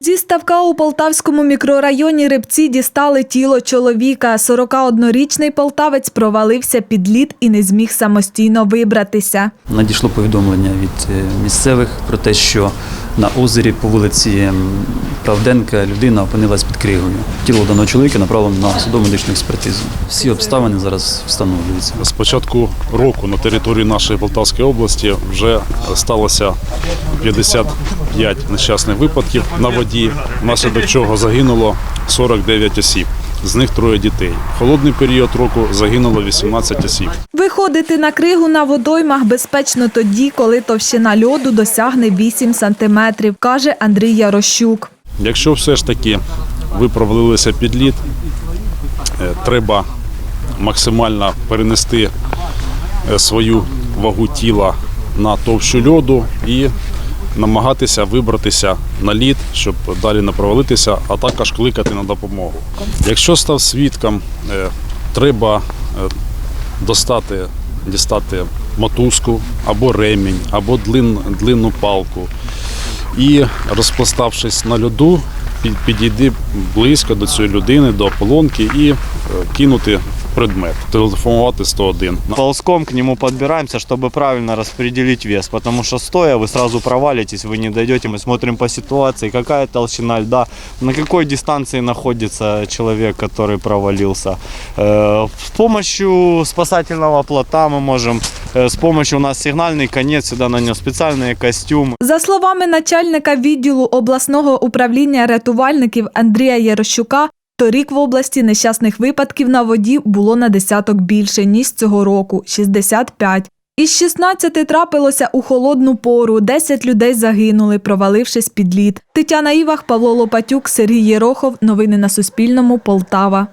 Зі ставка у Полтавському мікрорайоні Рибці дістали тіло чоловіка. 41-річний полтавець провалився під лід і не зміг самостійно вибратися. Надійшло повідомлення від е, місцевих про те, що на озері по вулиці Правденка людина опинилась під кригою. Тіло даного чоловіка направлено на судово-медичну експертизу. Всі обставини зараз встановлюються. З початку року на території нашої Полтавської області вже сталося 55 нещасних випадків на воді, внаслідок чого загинуло 49 осіб. З них троє дітей. В холодний період року загинуло 18 осіб. Виходити на кригу на водоймах безпечно тоді, коли товщина льоду досягне 8 сантиметрів, каже Андрій Ярощук. Якщо все ж таки ви провалилися під лід, е, треба максимально перенести е, свою вагу тіла на товщу льоду і намагатися вибратися на лід, щоб далі не провалитися, а також кликати на допомогу. Якщо став свідком, е, треба е, достати, дістати мотузку або ремінь, або длин, длинну палку і розпластавшись на льоду, під- підійди близько до цієї людини, до ополонки і е, кинути предмет, телефонувати 101. Ползком к нему подбираемся, чтобы правильно распределить вес, потому что стоя вы сразу провалитесь, вы не дойдете. Мы смотрим по ситуации, какая толщина льда, на какой дистанции находится человек, который провалился. Э, С помощью спасательного плота мы можем, э, с помощью у нас сигнальный конец, сюда на нем специальные костюмы. За словами начальника відділу обласного управління рятувальників Андрія Ярощука, торік в області нещасних випадків на воді було на десяток більше, ніж цього року – 65. Із 16 трапилося у холодну пору, 10 людей загинули, провалившись під лід. Тетяна Івах, Павло Лопатюк, Сергій Єрохов. Новини на Суспільному. Полтава.